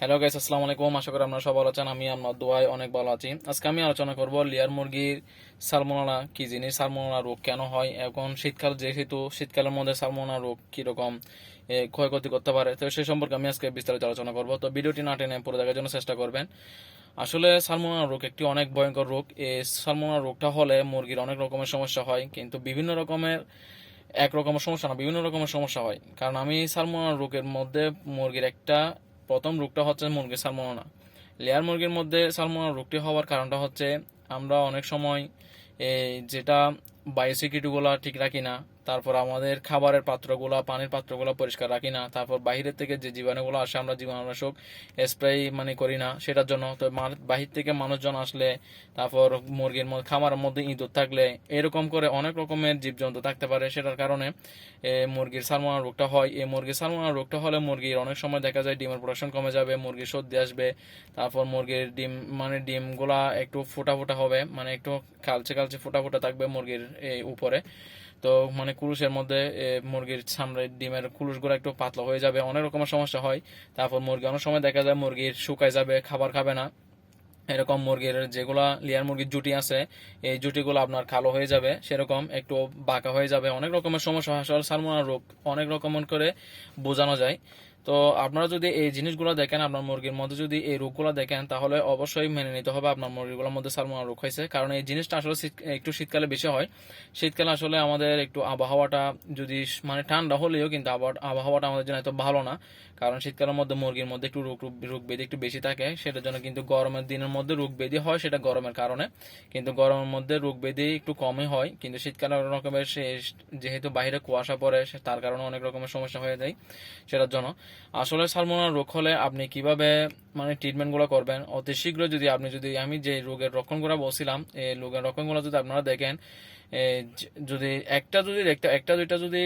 Hello guys আসসালামু আলাইকুম। আশা করি আপনারা সব ভালো আছেন। আমি আমার দোয়ায় অনেক ভালো আছি। আজকে আমি আলোচনা করব লেয়ার মুরগির সালমোনালা কি জিনিস, সালমোনালা রোগ কেন হয়? এখন শীতকাল যেহেতু, শীতকালের মধ্যে সালমোনালা রোগ কীরকম ক্ষয়ক্ষতি করতে পারে? তো সেই সম্পর্কে আমি আজকে বিস্তারিত আলোচনা করব। তো ভিডিওটি না টেনে পুরো দেখার জন্য চেষ্টা করবেন। আসলে সালমোনালা রোগ একটি অনেক ভয়ঙ্কর রোগ। এই সালমোনালা রোগটা হলে মুরগির অনেক রকমের সমস্যা হয়, কিন্তু বিভিন্ন রকমের, এক রকমের সমস্যা না, বিভিন্ন রকমের সমস্যা হয়। কারণ আমি সালমোনালা রোগের মধ্যে মুরগির একটা প্রথম রোগটা হচ্ছে মুরগির সালমোনা। লেয়ার মুরগির মধ্যে সালমোনা রোগটি হওয়ার কারণটা হচ্ছে আমরা অনেক সময় যেটা বায়োসিকিউরিটিগুলো ঠিক রাখি না তারপর আমাদের খাবারের পাত্রগুলো, পানির পাত্রগুলো পরিষ্কার রাখি না। তারপর বাইরের থেকে যে জীবাণুগুলো আসে, আমরা জীবাণুনাশক স্প্রে মানে করি না সেটার জন্য। তো বাহির থেকে মানুষজন আসলে তারপর মুরগির মধ্যে, খামারের মধ্যে ইঁদুর থাকলে এরকম করে অনেক রকমের জীবজন্তু থাকতে পারে। সেটার কারণে মুরগির সালমোনা রোগটা হয়। এই মুরগির সালমোনা রোগটা হলে মুরগির অনেক সময় দেখা যায় ডিমের প্রোডাকশন কমে যাবে, মুরগির সর্দি আসবে। তারপর মুরগির ডিম মানে ডিমগুলা একটু ফোটা ফোটা হবে মানে একটু কালচে কালচে ফোটা ফোটা থাকবে মুরগির এই উপরে। তো মানে কুরুষের মধ্যে মুরগির সামনে ডিমের কুলুসগুলো একটু পাতলা হয়ে যাবে, অনেক রকমের সমস্যা হয়। তারপর মুরগি, অনেক সময় দেখা যায় মুরগির শুকায় যাবে, খাবার খাবে না। এরকম মুরগির যেগুলা লিয়ার মুরগির জুটি আছে, এই জুটিগুলো আপনার কালো হয়ে যাবে, সেরকম একটু বাঁকা হয়ে যাবে। অনেক রকমের সমস্যা আসলে সালমোনা রোগ অনেক রকম করে বোঝানো যায়। তো আপনারা যদি এই জিনিসগুলো দেখেন, আপনার মুরগির মধ্যে যদি এই রোগগুলো দেখেন, তাহলে অবশ্যই মেনে নিতে হবে আপনার মুরগিগুলোর মধ্যে সালমোনা রোগ হয়েছে। কারণ এই জিনিসটা আসলে একটু শীতকালে বেশি হয়। শীতকালে আসলে আমাদের একটু আবহাওয়াটা যদি মানে ঠান্ডা হলেও কিন্তু আবহাওয়া- আবহাওয়াটা আমাদের জন্য এত ভালো না। কারণ শীতকালের মধ্যে মুরগির মধ্যে একটু রোগ রোগ ব্যাধি একটু বেশি থাকে। সেটার জন্য কিন্তু গরমের দিনের মধ্যে রোগ ব্যাধি হয়, সেটা গরমের কারণে। কিন্তু গরমের মধ্যে রোগ ব্যাধি একটু কমই হয়। কিন্তু শীতকালে অনেক রকমের যেহেতু বাইরে কুয়াশা পড়ে তার কারণে অনেক রকমের সমস্যা হয়ে যায় সেটার জন্য। আসলে সালমোনার রোগ হলে আপনি কীভাবে মানে ট্রিটমেন্টগুলো করবেন? অতি শীঘ্র যদি আপনি যদি, আমি যে রোগের লক্ষণগুলো বলছিলাম, এই রোগের লক্ষণগুলো যদি আপনারা দেখেন যদি একটা যদি একটা দুইটা যদি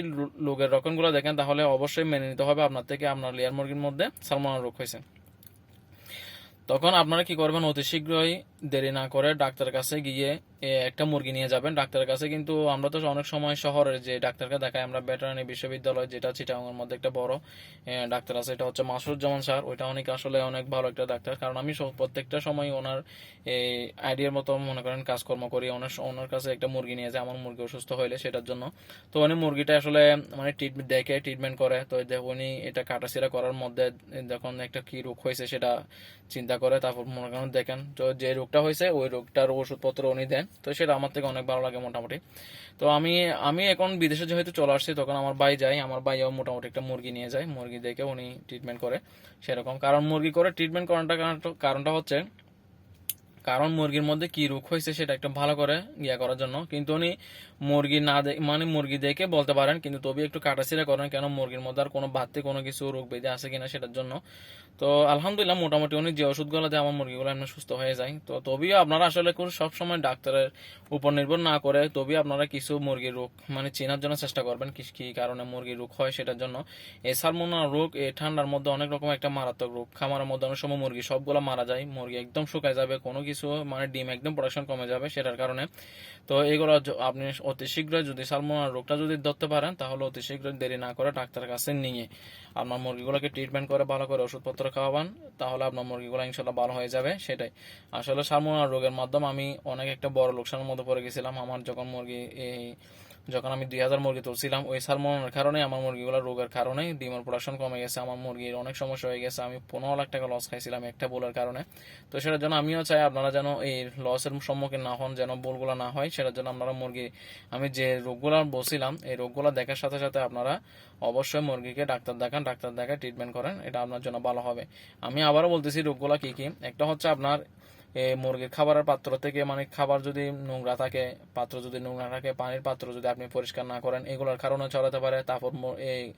রোগের লক্ষণগুলো দেখেন, তাহলে অবশ্যই মেনে নিতে হবে আপনার থেকে আপনার লেয়ার মুরগির মধ্যে সালমোনা রোগ হয়েছে। তখন আপনারা কি করবেন? অতি শীঘ্রই দেরি না করে ডাক্তার কাছে গিয়ে একটা মুরগি নিয়ে যাবেন। ডাক্তারের কাছে কিন্তু আমরা তো অনেক সময় শহরের যে ডাক্তারকে দেখাই, আমরা ভেটেরিনারি বিশ্ববিদ্যালয় যেটা চিটাগাংয়ের মধ্যে একটা বড় ডাক্তার আছে। এটা হচ্ছে মাসুরুজ্জামান স্যার। ওইটা অনেক আসলে অনেক ভালো একটা ডাক্তার। কারণ আমি প্রত্যেকটা সময় ওনার এই আইডিয়ার মতো মনে করেন কাজকর্ম করি। ওনার ওনার কাছে একটা মুরগি নিয়ে যায়, আমার মুরগি অসুস্থ হইলে সেটার জন্য। তো উনি মুরগিটা আসলে মানে ট্রিটমেন্ট দেখে ট্রিটমেন্ট করে। তো উনি এটা কাটাছিরা করার মধ্যে যখন একটা কি রোগ হয়েছে সেটা চিন্তা করে, তারপর মনে করেন দেখেন, তো যে রোগটা হয়েছে, ওই রোগটার ওষুধপত্র উনি দেন। তো সেটা আমার থেকে অনেক ভালো লাগে মোটামুটি। তো আমি আমি এখন বিদেশে যেহেতু চলে আসছি, তখন আমার ভাই যাই আমার ভাইও মোটামুটি একটা মুরগি নিয়ে যায়, মুরগি দেখে উনি ট্রিটমেন্ট করে সেরকম। কারণ মুরগি করে ট্রিটমেন্ট করাটা কারণটা- কারণটা হচ্ছে কারণ মুরগির মধ্যে কি রোগ হয়েছে সেটা একটু ভালো করে ইয়া করার জন্য। কিন্তু উনি মুরগি না মানে মুরগি দেখে বলতে পারেন, কিন্তু তবে একটু কাটাছিরা করেন, কেন মুরগির মধ্যে আর কোনো বাড়তি কোনো কিছু রোগ বেঁধে আছে কিনা সেটার জন্য। তো আলহামদুলিল্লাহ মোটামুটি উনি যে ওষুধগুলো দেয়, আমার মুরগিগুলো এমনি সুস্থ হয়ে যায়। তো তবেও আপনারা আসলে কোনো সবসময় ডাক্তারের উপর নির্ভর না করে তবে আপনারা কিছু মুরগির রোগ মানে চেনার জন্য চেষ্টা করবেন কি কি কারণে মুরগির রোগ হয় সেটার জন্য। এই সালমোনা রোগ এই ঠান্ডার মধ্যে অনেক রকম একটা মারাত্মক রোগ। খামারের মধ্যে অনেক সময় মুরগি সবগুলো মারা যায়, মুরগি একদম শুকায় যাবে, কোনো কিছু মানে ডিম একদম প্রোডাকশন কমে যাবে সেটার কারণে। তো এগুলো আপনি অতি শীঘ্রই যদি সালমোনা রোগটা যদি ধরতে পারেন, তাহলে অতি শীঘ্রই দেরি না করে ডাক্তার কাছে নিয়ে আপনার মুরগিগুলোকে ট্রিটমেন্ট করে, ভালো করে ওষুধপত্র খাওয়াবান, তাহলে আপনার মুরগিগুলো ইনশাল্লাহ ভালো হয়ে যাবে, সেটাই। আসলে সালমোনা রোগের মাধ্যমে আমি অনেক একটা বড় লোকসানের মধ্যে পড়ে গেছিলাম। আমার যখন মুরগি এই যখন আমি দুই হাজার মুরগি তুলছিলাম, ওই সালমনের কারণে, আমার মুরগিগুলো রোগের কারণে, ডিমের প্রোডাকশন কমে গেছে, আমার মুরগির অনেক সমস্যা হয়ে গেছে, আমি পনেরো লাখ টাকা লস খাইছিলাম একটা বোলের কারণে। তো সেটার জন্য আমিও চাই আপনারা যেন এই লসের সম্মুখীন না হন, যেন বোলগুলো না হয়, সেটার জন্য আপনারা মুরগি, আমি যে রোগগুলো বলছিলাম, এই রোগগুলো দেখার সাথে সাথে আপনারা অবশ্যই মুরগিকে ডাক্তার দেখান, ডাক্তার দেখায় ট্রিটমেন্ট করেন, এটা আপনার জন্য ভালো হবে। আমি আবারও বলতেছি রোগগুলো কি কি? একটা হচ্ছে আপনার মুরগির খাবারের পাত্র থেকে মানে খাবার যদি নোংরা থাকে, পাত্র যদি নোংরা থাকে, পানির পাত্র যদি আপনি পরিষ্কার না করেন, এগুলোর কারণে ছড়াতে পারে। তারপর এই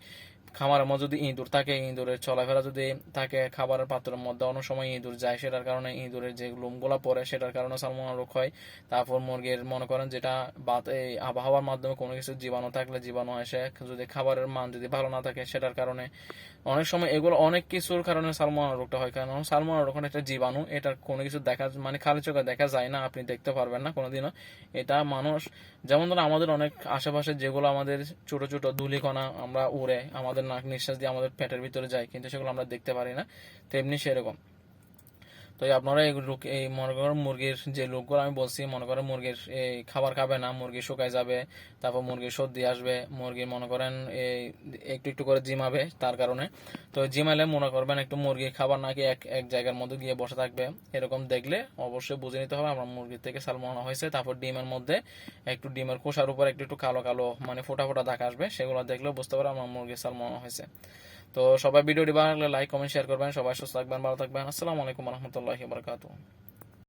খামারের মধ্যে যদি ইঁদুর থাকে, ইঁদুরের চলাফেরা যদি থাকে, খাবারের পাত্রের মধ্যে অনেক সময় ইঁদুর যায়, সেটার কারণে ইঁদুরের যে লোমগুলা পড়ে, সেটার কারণে সালমোনা রোগ হয়। তারপর মুরগির, মনে করেন যেটা বাত, এই আবহাওয়ার মাধ্যমে কোনো কিছু জীবাণু থাকলে জীবাণু এসে যদি খাবারের মান যদি ভালো না থাকে, সেটার কারণে অনেক সময় এগুলো অনেক কিছুর কারণে সালমোনা রোগটা হয়। কারণ সালমোনা রোগ একটা জীবাণু এটা কোনো কিছু দেখা মানে খালি চোখে দেখা যায় না, আপনি দেখতে পারবেন না কোনোদিনও। এটা মানুষ, যেমন ধরুন আমাদের অনেক আশেপাশে যেগুলো আমাদের ছোট ছোট ধুলিকণা আমরা উড়ে, আমাদের আমাদের নাক নিঃশ্বাস দিয়ে আমাদের পেটের ভিতরে যায়, কিন্তু সেগুলো আমরা দেখতে পারি না। তেমনি সেরকম। তো আপনারা এই এই মনে করেন মুরগির যে লোকগুলো, আমি বলছি, মনে করেন মুরগির, এই খাবার খাবে না, মুরগি শুকায় যাবে, তারপর মুরগির সর্দি আসবে, মুরগি মনে করেন এই একটু একটু করে জিমাবে তার কারণে। তো জিমালে মনে করবেন একটু মুরগি খাবার নাকি এক এক জায়গার মধ্যে গিয়ে বসে থাকবে, এরকম দেখলে অবশ্যই বুঝে নিতে হবে আমার মুরগির থেকে সালমোনা হয়েছে, তারপর ডিমের মধ্যে একটু ডিমের খোসার উপর একটু একটু কালো কালো মানে ফোটা ফোটা দাগ আসবে, সেগুলো দেখলে বুঝতে পারবে আমার মুরগির সালমোনা হয়েছে। তো সবাই ভিডিওটি ভালো লাগলে লাইক কমেন্ট শেয়ার করবেন। সবাই সুস্থ থাকবেন, ভালো থাকবেন। আসসালামু আলাইকুম রহমতুল্লাহি বারকাতুহ।